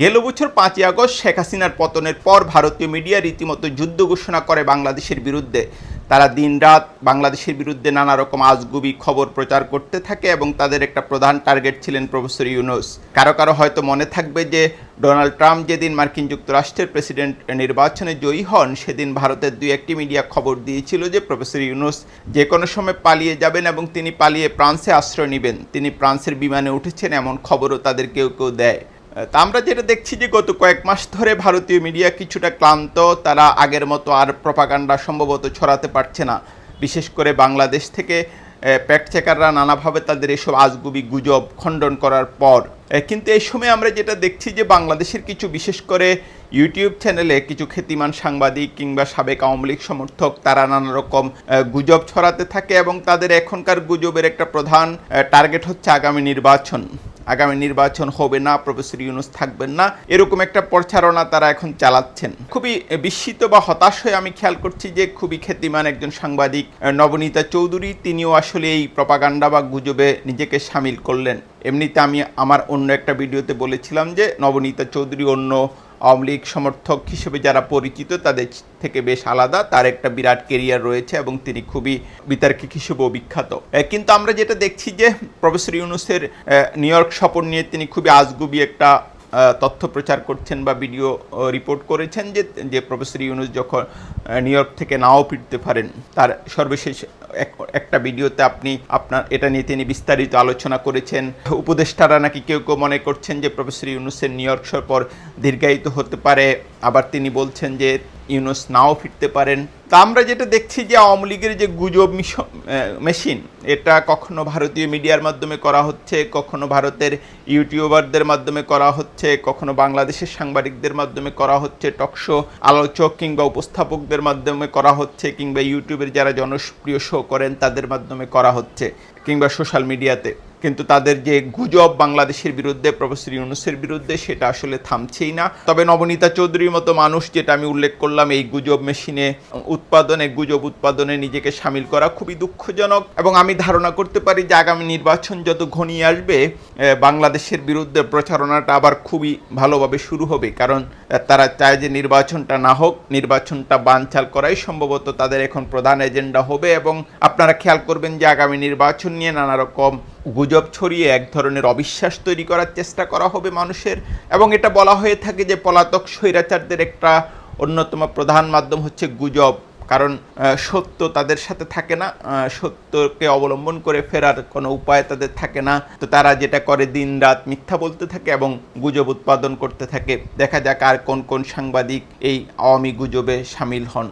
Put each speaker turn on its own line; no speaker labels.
গেল বছর পাঁচই আগস্ট শেখ হাসিনার পতনের পর ভারতীয় মিডিয়া রীতিমতো যুদ্ধ ঘোষণা করে বাংলাদেশের বিরুদ্ধে। তারা দিনরাত বাংলাদেশের বিরুদ্ধে নানা রকম আজগুবি খবর প্রচার করতে থাকে এবং তাদের একটা প্রধান টার্গেট ছিলেন প্রফেসর ইউনুস। কারও কারও হয়তো মনে থাকবে যে, ডোনাল্ড ট্রাম্প যেদিন মার্কিন যুক্তরাষ্ট্রের প্রেসিডেন্ট নির্বাচনে জয়ী হন, সেদিন ভারতের দুই একটি মিডিয়া খবর দিয়েছিল যে, প্রফেসর ইউনুস যে কোনো সময় পালিয়ে যাবেন এবং তিনি পালিয়ে ফ্রান্সে আশ্রয় নেবেন। তিনি ফ্রান্সের বিমানে উঠেছেন, এমন খবরও তাদের কেউ কেউ দেয়। তা আমরা যেটা দেখছি যে গত কয়েক মাস ধরে ভারতীয় মিডিয়া কিছুটা ক্লান্ত, তারা আগের মতো আর প্রপাগান্ডা সম্ভবত ছড়াতে পারছে না। বিশেষ করে বাংলাদেশ থেকে প্যাক্ট চেকাররা নানাভাবে তাদের এসব আজগুবি গুজব খণ্ডন করার পর কিন্তু এই সময় আমরা যেটা দেখছি যে বাংলাদেশের কিছু, বিশেষ করে ইউটিউব চ্যানেলে কিছু খ্যাতিমান সাংবাদিক কিংবা সাবেক আওয়ামী লীগ সমর্থক, তারা নানা রকম গুজব ছড়াতে থাকে এবং তাদের এখনকার গুজবের একটা প্রধান টার্গেট হচ্ছে আগামী নির্বাচন। আগামী নির্বাচন হবে না, প্রফেসর ইউনুস থাকবেন না। এরকম একটা প্রচারণা তারা এখন চালাচ্ছেন। খুবই বিস্মিত বা হতাশ হয়ে আমি খেয়াল করছি যে খুবই খ্যাতিমান একজন সাংবাদিক, নবনীতা চৌধুরী, তিনিও আসলে এই প্রপাগান্ডা বা গুজবে নিজেকে সামিল করলেন। এমনিতে আমি আমার অন্য একটা ভিডিওতে বলেছিলাম যে নবনীতা চৌধুরী অন্য আওয়ামী লীগ সমর্থক হিসেবে যারা পরিচিত, তাদের থেকে বেশ আলাদা। তার একটা বিরাট কেরিয়ার রয়েছে এবং তিনি খুবই বিতার্কিক হিসেবেও বিখ্যাত। কিন্তু আমরা যেটা দেখছি যে প্রফেসর ইউনুসের নিউ ইয়র্ক সফর নিয়ে তিনি খুবই আজগুবি একটা তথ্য প্রচার করছেন বা ভিডিও রিপোর্ট করেছেন যে যে প্রফেসর ইউনুস যখন নিউ ইয়র্ক থেকে নাও ফিরতে পারেন, তার সর্বশেষ এক- একটা ভিডিওতে আপনি আপনার, এটা নিয়ে তিনি বিস্তারিত আলোচনা করেছেন। উপদেষ্টারা নাকি কেউ কেউ মনে করছেন যে প্রফেসর ইউনুসের নিউ ইয়র্ক সফর দীর্ঘায়িত হতে পারে। আবার তিনি বলছেন যে ইউনুস নাও ফিরতে পারেন। তা আমরা যেটা দেখছি যে আওয়ামী লীগের যে গুজব মিশ- মেশিন, এটা কখনো ভারতীয় মিডিয়ার মাধ্যমে করা হচ্ছে, কখনো ভারতের ইউটিউবারদের মাধ্যমে করা হচ্ছে, কখনো বাংলাদেশের সাংবাদিকদের মাধ্যমে করা হচ্ছে টকশো আলোচক কিংবা উপস্থাপকদের মাধ্যমে করা হচ্ছে, কিংবা ইউটিউবের যারা জনপ্রিয় শো করেন তাদের মাধ্যমে করা হচ্ছে, কিংবা সোশ্যাল মিডিয়াতে। কিন্তু তাদের যে গুজব বাংলাদেশের বিরুদ্ধে, প্রফেসর ইউনুসের বিরুদ্ধে, সেটা আসলে থামছেই না। তবে নবনীতা চৌধুরীর মতো মানুষ যেটা আমি উল্লেখ করলাম, এই গুজব মেশিনে উৎপাদনে, গুজব উৎপাদনে নিজেকে সামিল করা খুবই দুঃখজনক। এবং আমি ধারণা করতে পারি যে আগামী নির্বাচন যত ঘনিয়ে আসবে বাংলাদেশের বিরুদ্ধে প্রচারণাটা আবার খুবই ভালোভাবে শুরু হবে। কারণ তারা চায় যে নির্বাচনটা না হোক, নির্বাচনটা বানচাল করাই সম্ভবত তাদের এখন প্রধান এজেন্ডা হবে। এবং আপনারা খেয়াল করবেন যে আগামী নির্বাচন নিয়ে নানা রকম গুজব ছড়িয়ে এক ধরনের অবিশ্বাস তৈরি করার চেষ্টা করা হবে মানুষের। এবং এটা বলা হয়ে থাকে যে পলাতক স্বৈরাচারদের একটা অন্যতম প্রধান মাধ্যম হচ্ছে গুজব। কারণ সত্য তাদের সাথে থাকে না সত্যকে অবলম্বন করে ফেরার কোনো উপায় তাদের থাকে না। তো তারা যেটা করে দিন রাত মিথ্যা বলতে থাকে এবং গুজব উৎপাদন করতে থাকে। দেখা যাক আর কোন কোন সাংবাদিক এই আওয়ামী গুজবে সামিল হন।